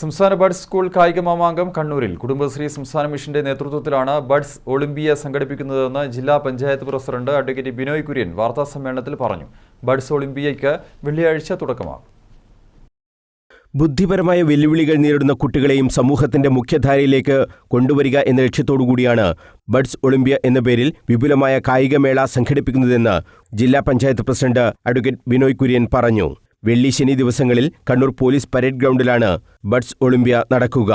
സംസ്ഥാന buds school കായിക മാമാങ്കം കണ്ണൂരിൽ കുടുംബശ്രീ സംസ്ഥാന മിഷന്റെ നേതൃത്വത്തിലാണ് ബഡ്സ് ഒളിമ്പിയ സംഘടിപ്പിക്കുന്നതെന്ന് ജില്ലാ പഞ്ചായത്ത് പ്രസിഡന്റ് അഡ്വക്കേറ്റ് ബിനോയ് കുര്യൻ വാർത്താ സമ്മേളനത്തിൽ പറഞ്ഞു. ബഡ്സ് ഒളിമ്പിയയ്ക്ക് വെള്ളിയാഴ്ച തുടക്കമാകും. ബുദ്ധിപരമായ വെല്ലുവിളികൾ നേരിടുന്ന കുട്ടികളെയും സമൂഹത്തിന്റെ മുഖ്യധാരയിലേക്ക് കൊണ്ടുവരിക എന്ന ലക്ഷ്യത്തോടുകൂടിയാണ് ബഡ്സ് ഒളിമ്പ്യ എന്ന പേരിൽ വിപുലമായ കായികമേള സംഘടിപ്പിക്കുന്നതെന്ന് ജില്ലാ പഞ്ചായത്ത് പ്രസിഡന്റ് അഡ്വക്കേറ്റ് ബിനോയ് കുര്യൻ പറഞ്ഞു. വെള്ളി ശനി ദിവസങ്ങളിൽ കണ്ണൂർ പോലീസ് പരേഡ് ഗ്രൗണ്ടിലാണ് ബഡ്സ് ഒളിമ്പ്യ നടക്കുക.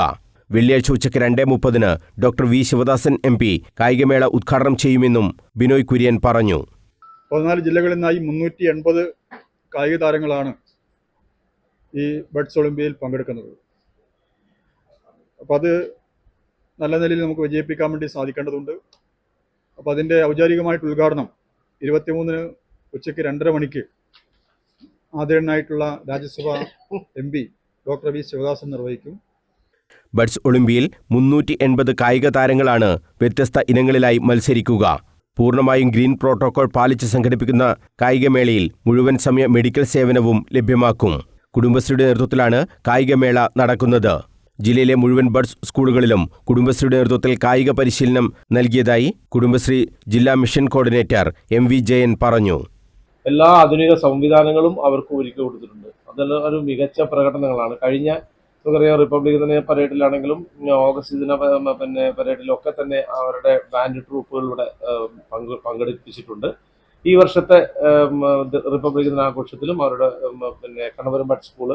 വെള്ളിയാഴ്ച ഉച്ചയ്ക്ക് രണ്ടേ മുപ്പതിന് doctor V Sivadasan M P കായികമേള ഉദ്ഘാടനം ചെയ്യുമെന്നും ബിനോയ് കുര്യൻ പറഞ്ഞു. പതിനാല് ജില്ലകളിൽ നിന്നായി മുന്നൂറ്റി എൺപത് കായിക താരങ്ങളാണ് ഈ ബഡ്സ് ഒളിമ്പ്യയിൽ പങ്കെടുക്കുന്നത്. അപ്പോൾ അത് നല്ല നിലയിൽ നമുക്ക് വിജയിപ്പിക്കാൻ വേണ്ടി സാധിക്കേണ്ടതുണ്ട്. അപ്പോൾ അതിന്റെ ഔപചാരികമായിട്ട് ഉദ്ഘാടനം ഇരുപത്തിമൂന്നിന് ഉച്ചയ്ക്ക് രണ്ടര മണിക്ക് ആദരണീയനായിട്ടുള്ള Rajya Sabha M P doctor V Sivadasan നിർവഹിക്കും. ബഡ്സ് ഒളിമ്പിയിൽ മുന്നൂറ്റി എൺപത് കായിക താരങ്ങളാണ് വ്യത്യസ്ത ഇനങ്ങളിലായി മത്സരിക്കുക. പൂർണമായും ഗ്രീൻ പ്രോട്ടോകോൾ പാലിച്ച് സംഘടിപ്പിക്കുന്ന കായികമേളയിൽ മുഴുവൻ സമയ മെഡിക്കൽ സേവനവും ലഭ്യമാക്കും. കുടുംബശ്രീയുടെ നേതൃത്വത്തിലാണ് കായികമേള നടക്കുന്നത്. ജില്ലയിലെ മുഴുവൻ ബഡ്സ് സ്കൂളുകളിലും കുടുംബശ്രീയുടെ നേതൃത്വത്തിൽ കായിക പരിശീലനം നൽകിയതായി കുടുംബശ്രീ ജില്ലാ mission coordinator M V Jayan പറഞ്ഞു. എല്ലാ ആധുനിക സംവിധാനങ്ങളും അവർക്ക് ഒരുക്കി കൊടുത്തിട്ടുണ്ട്. അതെല്ലാം ഒരു മികച്ച പ്രകടനങ്ങളാണ്. കഴിഞ്ഞ നമുക്കറിയാം റിപ്പബ്ലിക് ദിന പരേഡിലാണെങ്കിലും ഓഗസ്റ്റ് ദിന പിന്നെ പരേഡിലൊക്കെ തന്നെ അവരുടെ ബാൻഡ് ട്രൂപ്പുകളിലൂടെ പങ്ക് പങ്കെടുപ്പിച്ചിട്ടുണ്ട്. ഈ വർഷത്തെ റിപ്പബ്ലിക് ദിനാഘോഷത്തിലും അവരുടെ പിന്നെ Kannapuram bud school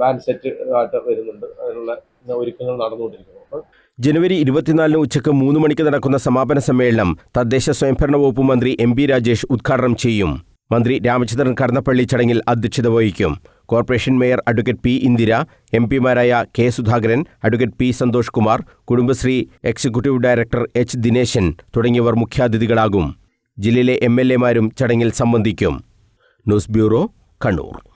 band set ആയിട്ട് വരുന്നുണ്ട്. അതിനുള്ള ഒരുക്കങ്ങൾ നടന്നുകൊണ്ടിരിക്കുന്നു. ജനുവരി ഇരുപത്തിനാലിന് ഉച്ചയ്ക്ക് മൂന്ന് മണിക്ക് നടക്കുന്ന സമാപന സമ്മേളനം തദ്ദേശ സ്വയംഭരണ വകുപ്പ് മന്ത്രി എം പി രാജേഷ് ഉദ്ഘാടനം ചെയ്യും. മന്ത്രി രാമചന്ദ്രൻ കടന്നപ്പള്ളി ചടങ്ങിൽ അധ്യക്ഷത വഹിക്കും. Corporation mayor advocate P Indira M പിമാരായ K Sudhakaran advocate P Santhosh Kumar Kudumbashree executive director H Dineshan തുടങ്ങിയവർ മുഖ്യാതിഥികളാകും. ജില്ലയിലെ എം എൽ എമാരും ചടങ്ങിൽ സംബന്ധിക്കും. News bureau Kannur.